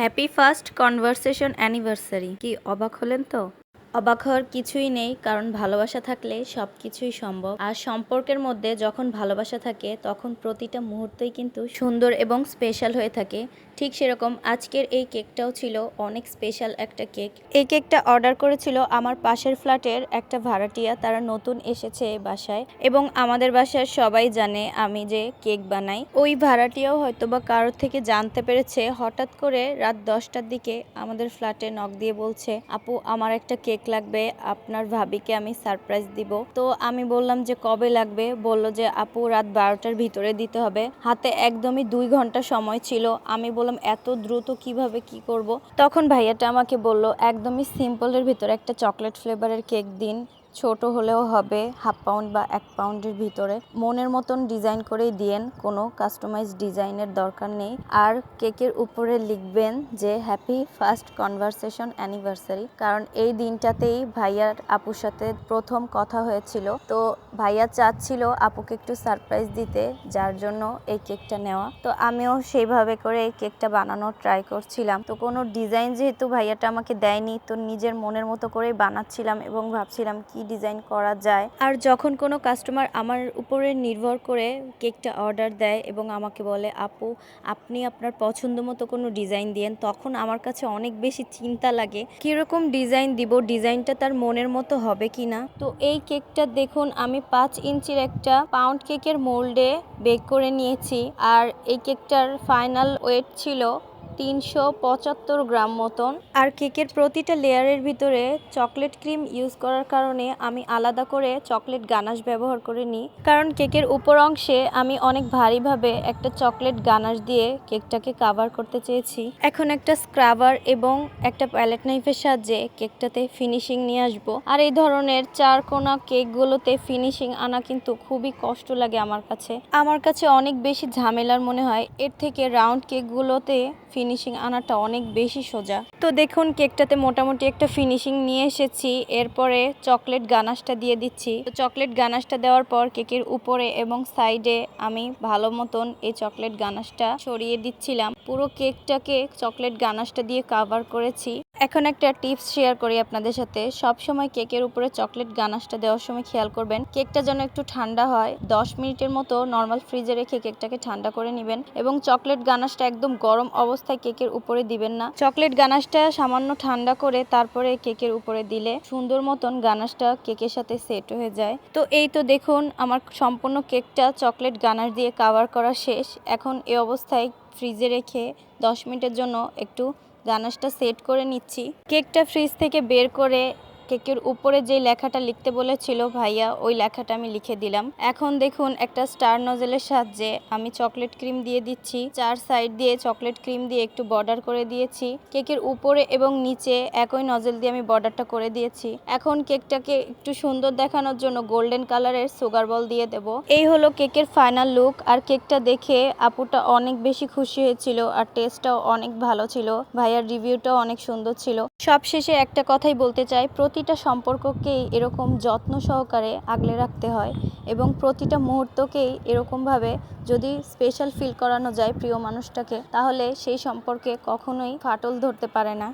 Happy first conversation anniversary. কি অবাক হলেন তো? অবাক হওয়ার কিছুই নেই, কারণ ভালোবাসা থাকলে সব কিছুই সম্ভব। আর সম্পর্কের মধ্যে যখন ভালোবাসা থাকে, তখন প্রতিটা মুহূর্তই কিন্তু সুন্দর এবং স্পেশাল হয়ে থাকে। ঠিক সেরকম আজকের এই কেকটাও ছিল অনেক স্পেশাল একটা কেক। এই কেকটা অর্ডার করেছিল আমার পাশের ফ্ল্যাটের একটা ভাড়াটিয়া, তারা নতুন এসেছে বাসায়। এবং আমাদের বাসার সবাই জানে আমি যে কেক বানাই। ওই ভাড়াটিয়াও হয়তো বা কারোর থেকে জানতে পেরেছে, হঠাৎ করে রাত দশটার দিকে আমাদের ফ্ল্যাটে নক দিয়ে বলছে, আপু, আমার একটা কেক লাগবে, আপনার ভাবিকে আমি সারপ্রাইজ দিব। তো আমি বললাম যে, কবে লাগবে? বলল যে, আপু, রাত বারোটার ভিতরে দিতে হবে। হাতে একদমই দুই ঘণ্টা সময় ছিল। আমি বললাম, এত দ্রুত কীভাবে কি করব? তখন ভাইয়াটা আমাকে বলল, একদমই সিম্পলের ভিতরে একটা চকলেট ফ্লেভারের কেক দিন। ছোট হলেও হবে হাফ পাউন্ড বা এক পাউন্ডের ভিতরে। মনের মতন ডিজাইন করেই দিয়েন, কোনো কাস্টমাইজ ডিজাইনের দরকার নেই। আর কেকের উপরে লিখবেন যে, হ্যাপি ফার্স্ট কনভারসেশন অ্যানিভার্সারি। কারণ এই দিনটাতেই ভাইয়ার আপুর সাথে প্রথম কথা হয়েছিল। তো ভাইয়া চাচ্ছিল আপুকে একটু সারপ্রাইজ দিতে, যার জন্য এই কেকটা নেওয়া। তো আমিও সেইভাবে করে এই কেকটা বানানোর ট্রাই করছিলাম। তো কোনো ডিজাইন যেহেতু ভাইয়াটা আমাকে দেয়নি, তো নিজের মনের মতো করেই বানাচ্ছিলাম এবং ভাবছিলাম কি ডিজাইন করা যায়? আর যখন কোনো কাস্টমার আমার উপরে নির্ভর করে কেকটা অর্ডার দেয় এবং আমাকে বলে, আপু, আপনি আপনার পছন্দ মতো কোনো ডিজাইন দিয়েন, তখন আমার কাছে অনেক বেশি চিন্তা লাগে, কীরকম ডিজাইন দিব? ডিজাইনটা তার মনের মতো হবে কি না? তো এই কেকটা দেখুন, আমি পাঁচ ইঞ্চির একটা পাউন্ড কেকের মোল্ডে বেক করে নিয়েছি। আর এই কেকটার ফাইনাল ওয়েট ছিল তিনশো পঁচাত্তর গ্রাম মতন। আর কেকের প্রতিটা লেয়ারের ভিতরে চকলেট ক্রিম ইউজ করার কারণে আমি আলাদা করে চকলেট গানাশ ব্যবহার করে নিই। কারণ কেকের উপর অংশে আমি অনেক ভারীভাবে একটা চকলেট গানাশ দিয়ে কেকটাকে কাভার করতে চেয়েছি। এখন একটা স্ক্রাবার এবং একটা প্যালেট নাইফের সাহায্যে কেকটাতে ফিনিশিং নিয়ে আসব। আর এই ধরনের চার কোনা কেকগুলোতে ফিনিশিং আনা কিন্তু খুবই কষ্ট লাগে আমার কাছে। আমার কাছে অনেক বেশি ঝামেলার মনে হয়। এর থেকে রাউন্ড কেকগুলোতে ফিনিশিং আনাটা অনেক বেশি সোজা। তো দেখুন কেকটাতে মোটামুটি একটা ফিনিশিং নিয়ে এসেছি। এরপরে চকলেট গানাশটা দিয়ে দিচ্ছি। তো চকলেট গানাশটা দেওয়ার পর কেকের উপরে এবং সাইডে আমি ভালো মতন এই চকলেট গানাশটা সরিয়ে দিচ্ছিলাম। পুরো কেকটাকে চকলেট গানাশটা দিয়ে কাভার করেছি। এখন একটা টিপস শেয়ার করি আপনাদের সাথে। সব সময় কেকের উপরে চকলেট গানাশটা দেওয়ার সময় খেয়াল করবেন। কেকটা যেন একটু ঠান্ডা হয়। দশ মিনিটের মতো নর্মাল ফ্রিজে রেখে কেকটাকে ঠান্ডা করে নেবেন এবং চকলেট গানাশটা একদম গরম অবস্থায় কেকের উপরে দিবেন না। চকলেট গানাশটা সামান্য ঠান্ডা করে তারপরে কেকের উপরে দিলে সুন্দর মতন গানাশটা কেকের সাথে সেট হয়ে যায়। তো এই তো দেখুন, আমার সম্পূর্ণ কেকটা চকলেট গানাশ দিয়ে কাভার করা শেষ। এখন এই অবস্থায় ফ্রিজে রেখে দশ মিনিটের জন্য একটু গানাশটা সেট করে নিচ্ছি। কেকটা ফ্রিজ থেকে বের করে কেকের উপরে যে লেখাটা লিখতে বলেছিল, ভাইয়া, ওই লেখাটা আমি লিখে দিলাম। এখন দেখুন একটা স্টার নজেলের সাহায্যে আমি চকলেট ক্রিম দিয়ে দিচ্ছি। চার সাইড দিয়ে চকলেট ক্রিম দিয়ে একটু বর্ডার করে দিয়েছি। কেকের উপরে এবং নিচে একই নজেল দিয়ে আমি বর্ডারটা করে দিয়েছি। এখন কেকটাকে একটু সুন্দর দেখানোর জন্য গোল্ডেন কালারের সুগার বল দিয়ে দেব। এই হলো কেকের ফাইনাল লুক। আর কেকটা দেখে আপুটা অনেক বেশি খুশি হয়েছিল আর টেস্টটাও অনেক ভালো ছিল। ভাইয়ার রিভিউটাও অনেক সুন্দর ছিল। সবশেষে একটা কথাই বলতে চাই। প্রতিটা সম্পর্ককেই এরকম যত্ন সহকারে আগলে রাখতে হয় এবং প্রতিটা মুহূর্তকেই এরকমভাবে যদি স্পেশাল ফিল করানো যায় প্রিয় মানুষটাকে, তাহলে সেই সম্পর্কে কখনোই ফাটল ধরতে পারে না।